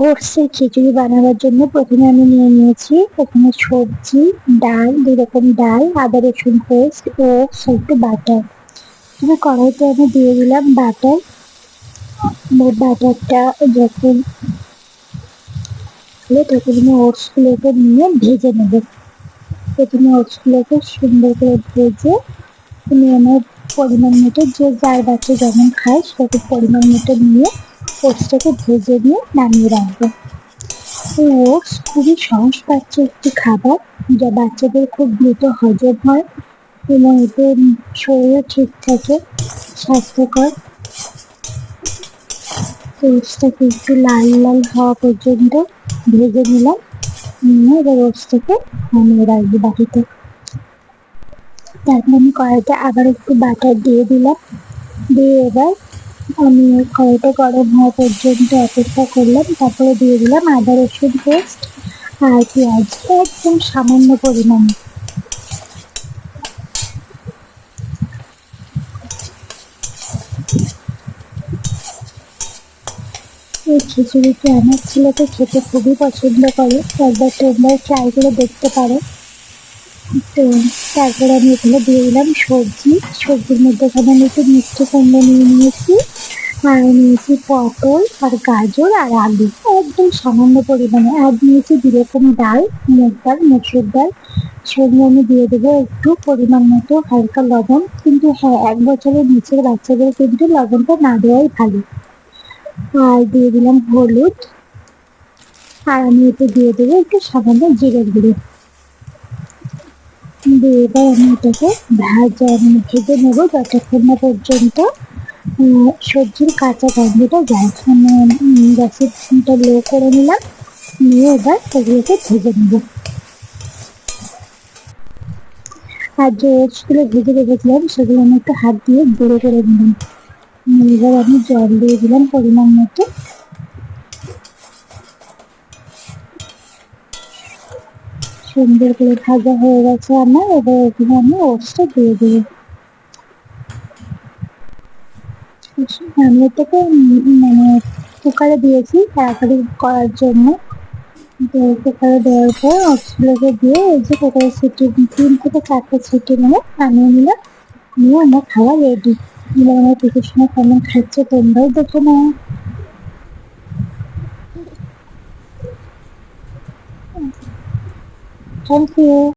ওটসের খিচুড়ি বানাবার জন্য প্রথমে আমি নিয়ে নিয়েছি এখানে সবজি, ডাল দু রকম ডাল, আদা, রসুন পেস্ট ওটস একটু বাটার এবার কড়াইতে আমি দিয়ে দিলাম বাটার বাটারটা যখন তখন আমি ওটসগুলোকে নিয়ে ভেজে নেব। প্রথমে ওটসগুলোকে সুন্দর করে ভেজে আমি আমার পরিমাণ মতো যে যার বাচ্চা যেমন খায় সেরকম পরিমাণ মতো নিয়ে ওটসটাকে ভেজে নিয়ে নামিয়ে রাখব। এই ওটস খুবই সহজ পাচ্য একটি খাবার, যা বাচ্চাদের খুব দ্রুত হজম হয় এবং এতে শরীরও ঠিক থাকে, স্বাস্থ্যকর। ওটসটাকে একটু লাল লাল হওয়া পর্যন্ত ভেজে নিলাম, নিয়ে এবার ওটসটাকে নামিয়ে রাখব বাটিতে। তারপর আমি কড়াইতে আবার একটু বাটার দিয়ে দিলাম, দিয়ে এবার আমি কড়াইটা গরম হওয়া পর্যন্ত অপেক্ষা করলাম, তারপরে দিয়ে দিলাম আদা রসুন পেস্ট আর পেঁয়াজ। একদম সামান্য পরিমাণে। এই খিচুড়িটি আমার ছেলেকে খেতে খুবই পছন্দ করে, একবার তোমরাও ট্রাই করে দেখতে পারো। তো তারপরে আমি এখানে দিয়ে দিলাম সবজি। সবজির মধ্যে এখানে আমি একটু মিষ্টি কুমড়ো নিয়ে নিয়েছি, আর নিয়েছি পটল, আর গাজর, আর আলু। একদম সামান্য পরিমাণে। আর নিয়েছি দু রকম ডাল, মুগ ডাল, মসুর ডাল। সঙ্গে আমি দিয়ে দেবো একটু পরিমাণ মতো হালকা লবণ। কিন্তু হ্যাঁ এক বছরের নিচের বাচ্চাদের কিন্তু লবণটা না দেওয়াই ভালো। আর দিয়ে দিলাম হলুদ। আর আমি এতে দিয়ে দেবো একটু সামান্য জিরের গুঁড়ো। দিয়ে এবার আমি এটাকে ভাজা ভেজে নেব যতক্ষণ না পর্যন্ত সবজির কাঁচা গন্ধটা যায়। মানে গ্যাসের লো করে নিলাম, নিয়ে এবার এগুলোকে ভেজে নেব। আর যে ওটসগুলো ভেজে রেখেছিলাম, সেগুলো আমি একটু হাত দিয়ে গুঁড়ো করে নিলাম। এবার আমি জল দিয়ে দিলাম পরিমাণ মতো। সুন্দর করে ভাজা হয়ে গেছে আমার, এবার এখানে আমি ওটসটা দিয়ে দেবো। আমি এটাকে মানে কুকারে দিয়েছি তাড়াতাড়ি করার জন্য। তো কুকারে দেওয়ার পর ওটসগুলোকে দিয়ে এই যে কুকারে সিটি, তিন থেকে চারটে সিটি নিয়ে নামিয়ে নিলাম। নিয়ে আমার খাওয়া রেডি এবার আমার পিকুর সময় কেমন খাচ্ছে তোমরাও দেখে নাও। 中铺